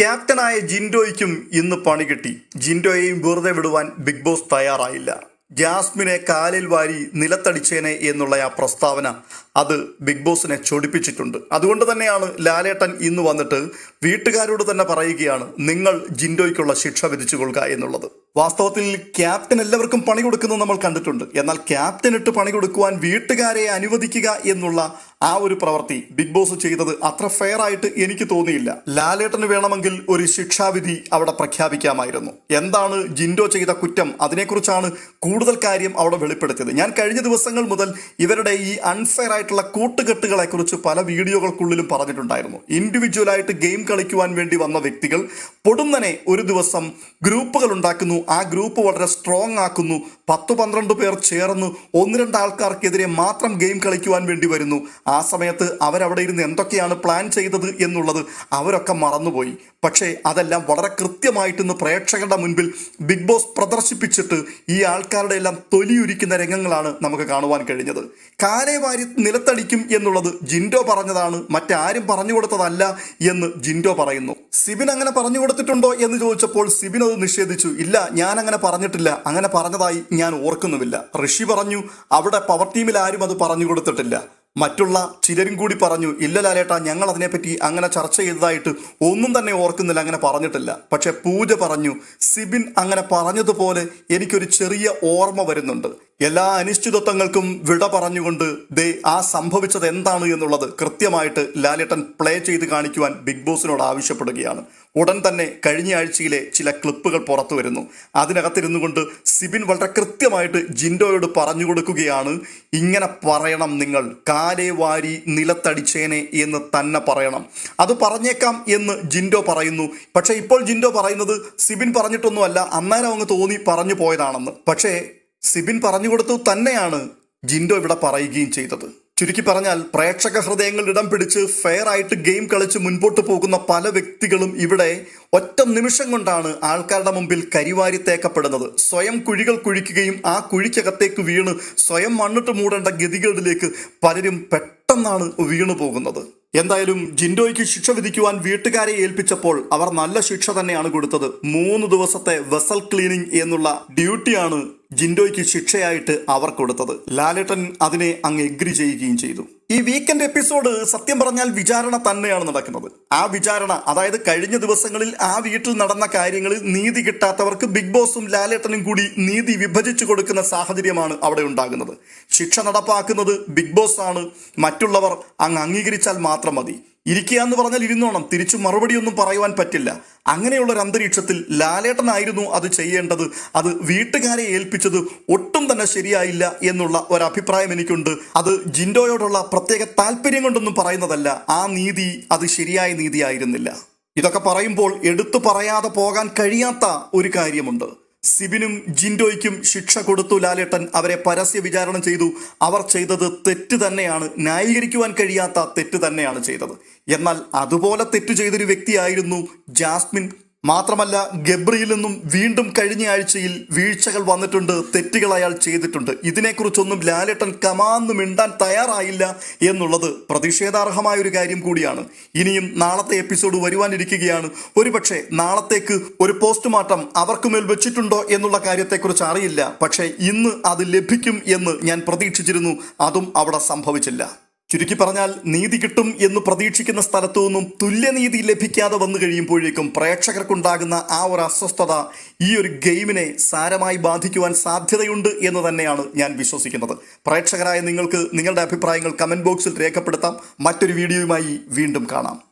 ക്യാപ്റ്റനായ ജിൻഡോയ്ക്കും ഇന്ന് പണി കിട്ടി. ജിൻഡോയെയും വെറുതെ വിടുവാൻ ബിഗ് ബോസ് തയ്യാറായില്ല. ജാസ്മിനെ കാലിൽ വാരി നിലത്തടിച്ചേനെ എന്നുള്ള ആ പ്രസ്താവന അത് ബിഗ് ബോസിനെ ചൊടിപ്പിച്ചിട്ടുണ്ട്. അതുകൊണ്ട് തന്നെയാണ് ലാലേട്ടൻ ഇന്ന് വന്നിട്ട് വീട്ടുകാരോട് തന്നെ പറയുകയാണ് നിങ്ങൾ ജിൻഡോയ്ക്കുള്ള ശിക്ഷ വിധിച്ചു കൊള്ളുക എന്നുള്ളത്. വാസ്തവത്തിൽ ക്യാപ്റ്റൻ എല്ലാവർക്കും പണി കൊടുക്കുന്നത് നമ്മൾ കണ്ടിട്ടുണ്ട്. എന്നാൽ ക്യാപ്റ്റൻ ഇട്ട് പണി കൊടുക്കുവാൻ വീട്ടുകാരെ അനുവദിക്കുക എന്നുള്ള ആ ഒരു പ്രവൃത്തി ബിഗ് ബോസ് ചെയ്തത് അത്ര ഫെയർ ആയിട്ട് എനിക്ക് തോന്നിയില്ല. ലാലേട്ടന് വേണമെങ്കിൽ ഒരു ശിക്ഷാവിധി അവിടെ പ്രഖ്യാപിക്കാമായിരുന്നു. എന്താണ് ജിൻഡോ ചെയ്ത കുറ്റം? അതിനെക്കുറിച്ചാണ് കൂടുതൽ കാര്യം അവിടെ വെളിപ്പെടുത്തിയത്. ഞാൻ കഴിഞ്ഞ ദിവസങ്ങൾ മുതൽ ഇവരുടെ ഈ അൺഫെയർ ആയിട്ടുള്ള കൂട്ടുകെട്ടുകളെ കുറിച്ച് പല വീഡിയോകൾക്കുള്ളിലും പറഞ്ഞിട്ടുണ്ടായിരുന്നു. ഇൻഡിവിജ്വൽ ആയിട്ട് ഗെയിം കളിക്കുവാൻ വേണ്ടി വന്ന വ്യക്തികൾ പൊടുന്നനെ ഒരു ദിവസം ഗ്രൂപ്പുകൾ ഉണ്ടാക്കുന്നു. ആ ഗ്രൂപ്പ് വളരെ സ്ട്രോങ് ആക്കുന്നു. പത്ത് പന്ത്രണ്ട് പേർ ചേർന്ന് ഒന്ന് രണ്ട് ആൾക്കാർക്കെതിരെ മാത്രം ഗെയിം കളിക്കുവാൻ വേണ്ടി വരുന്നു. ആ സമയത്ത് അവരവിടെ ഇരുന്ന് എന്തൊക്കെയാണ് പ്ലാൻ ചെയ്തത് എന്നുള്ളത് അവരൊക്കെ മറന്നുപോയി. പക്ഷേ അതെല്ലാം വളരെ കൃത്യമായിട്ട് ഇന്ന് പ്രേക്ഷകരുടെ മുൻപിൽ ബിഗ് ബോസ് പ്രദർശിപ്പിച്ചിട്ട് ഈ ആൾക്കാരുടെ എല്ലാം തൊലിയുരിക്കുന്ന രംഗങ്ങളാണ് നമുക്ക് കാണുവാൻ കഴിഞ്ഞത്. കാലേ വാരി നിലത്തടിക്കും എന്നുള്ളത് ജിൻഡോ പറഞ്ഞതാണ്. മറ്റാരും പറഞ്ഞു കൊടുത്തതല്ല എന്ന് ജിൻഡോ പറയുന്നു. സിബിൻ അങ്ങനെ പറഞ്ഞു കൊടുത്തിട്ടുണ്ടോ എന്ന് ചോദിച്ചപ്പോൾ സിബിൻ അത് നിഷേധിച്ചു. ഇല്ല ഞാൻ അങ്ങനെ പറഞ്ഞിട്ടില്ല. അങ്ങനെ പറഞ്ഞതായി ഞാൻ ഓർക്കുന്നുമില്ല. ഋഷി പറഞ്ഞു അവിടെ പവർ ടീമിൽ ആരും അത് പറഞ്ഞു കൊടുത്തിട്ടില്ല. മറ്റുള്ള ചിലരും കൂടി പറഞ്ഞു ഇല്ല ലാലേട്ടാ ഞങ്ങൾ അതിനെപ്പറ്റി അങ്ങനെ ചർച്ച ചെയ്തതായിട്ട് ഒന്നും തന്നെ ഓർക്കുന്നില്ല അങ്ങനെ പറഞ്ഞിട്ടില്ല. പക്ഷെ പൂജ പറഞ്ഞു സിബിൻ അങ്ങനെ പറഞ്ഞതുപോലെ എനിക്കൊരു ചെറിയ ഓർമ്മ വരുന്നുണ്ട്. എല്ലാ അനിശ്ചിതത്വങ്ങൾക്കും വിട പറഞ്ഞുകൊണ്ട് ദേ ആ സംഭവിച്ചത് എന്താണ് എന്നുള്ളത് കൃത്യമായിട്ട് ലാലേട്ടൻ പ്ലേ ചെയ്ത് കാണിക്കുവാൻ ബിഗ് ബോസിനോട് ആവശ്യപ്പെടുകയാണ്. ഉടൻ തന്നെ കഴിഞ്ഞ ആഴ്ചയിലെ ചില ക്ലിപ്പുകൾ പുറത്തു വരുന്നു. അതിനകത്തിരുന്നു കൊണ്ട് സിബിൻ വളരെ കൃത്യമായിട്ട് ജിൻഡോയോട് പറഞ്ഞു കൊടുക്കുകയാണ്. ഇങ്ങനെ പറയണം നിങ്ങൾ. കാലേ വാരി നിലത്തടിച്ചേനെ എന്ന് തന്നെ പറയണം. അത് പറഞ്ഞേക്കാം എന്ന് ജിൻഡോ പറയുന്നു. പക്ഷേ ഇപ്പോൾ ജിൻഡോ പറയുന്നത് സിബിൻ പറഞ്ഞിട്ടൊന്നുമല്ല അന്നേരം അങ്ങ് തോന്നി പറഞ്ഞു പോയതാണെന്ന്. പക്ഷേ സിബിൻ പറഞ്ഞുകൊടുത്തു തന്നെയാണ് ജിൻഡോ ഇവിടെ പറയുകയും ചെയ്തത്. ചുരുക്കി പറഞ്ഞാൽ പ്രേക്ഷക ഹൃദയങ്ങൾ ഇടം പിടിച്ച് ഫെയർ ആയിട്ട് ഗെയിം കളിച്ച് മുൻപോട്ട് പോകുന്ന പല വ്യക്തികളും ഇവിടെ ഒറ്റ നിമിഷം കൊണ്ടാണ് ആൾക്കാരുടെ മുമ്പിൽ കരിവാരി തേക്കപ്പെടുന്നത്. സ്വയം കുഴികൾ കുഴിക്കുകയും ആ കുഴിക്കകത്തേക്ക് വീണ് സ്വയം മണ്ണിട്ട് മൂടേണ്ട ഗതികളിലേക്ക് പലരും പെട്ടെന്നാണ് വീണു പോകുന്നത്. എന്തായാലും ജിൻഡോയ്ക്ക് ശിക്ഷ വിധിക്കുവാൻ വീട്ടുകാരെ ഏൽപ്പിച്ചപ്പോൾ അവർ നല്ല ശിക്ഷ തന്നെയാണ് കൊടുത്തത്. മൂന്ന് ദിവസത്തെ വെസൽ ക്ലീനിങ് എന്നുള്ള ഡ്യൂട്ടിയാണ് ജിൻഡോയ്ക്ക് ശിക്ഷയായിട്ട് അവർ കൊടുത്തത്. ലാലേട്ടൻ അതിനെ അങ്ങ് എഗ്രി ചെയ്യുകയും ചെയ്തു. ഈ വീക്കെൻഡ് എപ്പിസോഡ് സത്യം പറഞ്ഞാൽ വിചാരണ തന്നെയാണ് നടക്കുന്നത്. ആ വിചാരണ അതായത് കഴിഞ്ഞ ദിവസങ്ങളിൽ ആ വീട്ടിൽ നടന്ന കാര്യങ്ങളിൽ നീതി കിട്ടാത്തവർക്ക് ബിഗ് ബോസും ലാലേട്ടനും കൂടി നീതി വിഭജിച്ചു കൊടുക്കുന്ന സാഹചര്യമാണ് അവിടെ ഉണ്ടാകുന്നത്. ശിക്ഷ നടപ്പാക്കുന്നത് ബിഗ് ബോസ് ആണ് മറ്റുള്ളവർ അങ്ങ് അംഗീകരിച്ചാൽ മാത്രം മതി. ഇരിക്കുക എന്ന് പറഞ്ഞാൽ ഇരുന്നോണം. തിരിച്ചു മറുപടിയൊന്നും പറയുവാൻ പറ്റില്ല. അങ്ങനെയുള്ള ഒരു അന്തരീക്ഷത്തിൽ ലാലേട്ടനായിരുന്നു അത് ചെയ്യേണ്ടത്. അത് വീട്ടുകാരെ ഏൽപ്പിച്ചത് ഒട്ടും തന്നെ ശരിയായില്ല എന്നുള്ള ഒരു അഭിപ്രായം എനിക്കുണ്ട്. അത് ജിൻഡോയോടുള്ള പ്രത്യേക താല്പര്യം കൊണ്ടൊന്നും പറയുന്നതല്ല. ആ നീതി അത് ശരിയായ നീതിയായിരുന്നില്ല. ഇതൊക്കെ പറയുമ്പോൾ എടുത്തു പറയാതെ പോകാൻ കഴിയാത്ത ഒരു കാര്യമുണ്ട്. സിബിനും ജിൻഡോയ്ക്കും ശിക്ഷ കൊടുത്തു ലാലേട്ടൻ. അവരെ പരസ്യ വിചാരണ ചെയ്തു. അവർ ചെയ്തത് തെറ്റ് തന്നെയാണ്. ന്യായീകരിക്കുവാൻ കഴിയാത്ത തെറ്റ് തന്നെയാണ് ചെയ്തത്. എന്നാൽ അതുപോലെ തെറ്റ് ചെയ്തൊരു വ്യക്തിയായിരുന്നു ജാസ്മിൻ. മാത്രമല്ല ഗബ്രിയിൽ നിന്നും വീണ്ടും കഴിഞ്ഞ ആഴ്ചയിൽ വീഴ്ചകൾ വന്നിട്ടുണ്ട് തെറ്റുകൾ അയാൾ ചെയ്തിട്ടുണ്ട്. ഇതിനെക്കുറിച്ചൊന്നും ലാലേട്ടൻ കമാന്ന് മിണ്ടാൻ തയ്യാറായില്ല എന്നുള്ളത് പ്രതിഷേധാർഹമായ ഒരു കാര്യം കൂടിയാണ്. ഇനിയും നാളത്തെ എപ്പിസോഡ് വരുവാനിരിക്കുകയാണ്. ഒരുപക്ഷെ നാളത്തേക്ക് ഒരു പോസ്റ്റ്മോർട്ടം അവർക്കുമേൽ വെച്ചിട്ടുണ്ടോ എന്നുള്ള കാര്യത്തെക്കുറിച്ച് അറിയില്ല. പക്ഷേ ഇന്ന് അത് ലഭിക്കും എന്ന് ഞാൻ പ്രതീക്ഷിച്ചിരുന്നു. അതും അവിടെ സംഭവിച്ചില്ല. ചുരുക്കി പറഞ്ഞാൽ നീതി കിട്ടും എന്ന് പ്രതീക്ഷിക്കുന്ന സ്ഥലത്തു നിന്നും തുല്യനീതി ലഭിക്കാതെ വന്നു കഴിയുമ്പോഴേക്കും പ്രേക്ഷകർക്കുണ്ടാകുന്ന ആ ഒരു അസ്വസ്ഥത ഈ ഒരു ഗെയിമിനെ സാരമായി ബാധിക്കുവാൻ സാധ്യതയുണ്ട് എന്ന് തന്നെയാണ് ഞാൻ വിശ്വസിക്കുന്നത്. പ്രേക്ഷകരായ നിങ്ങൾക്ക് നിങ്ങളുടെ അഭിപ്രായങ്ങൾ കമന്റ് ബോക്സിൽ രേഖപ്പെടുത്താം. മറ്റൊരു വീഡിയോയുമായി വീണ്ടും കാണാം.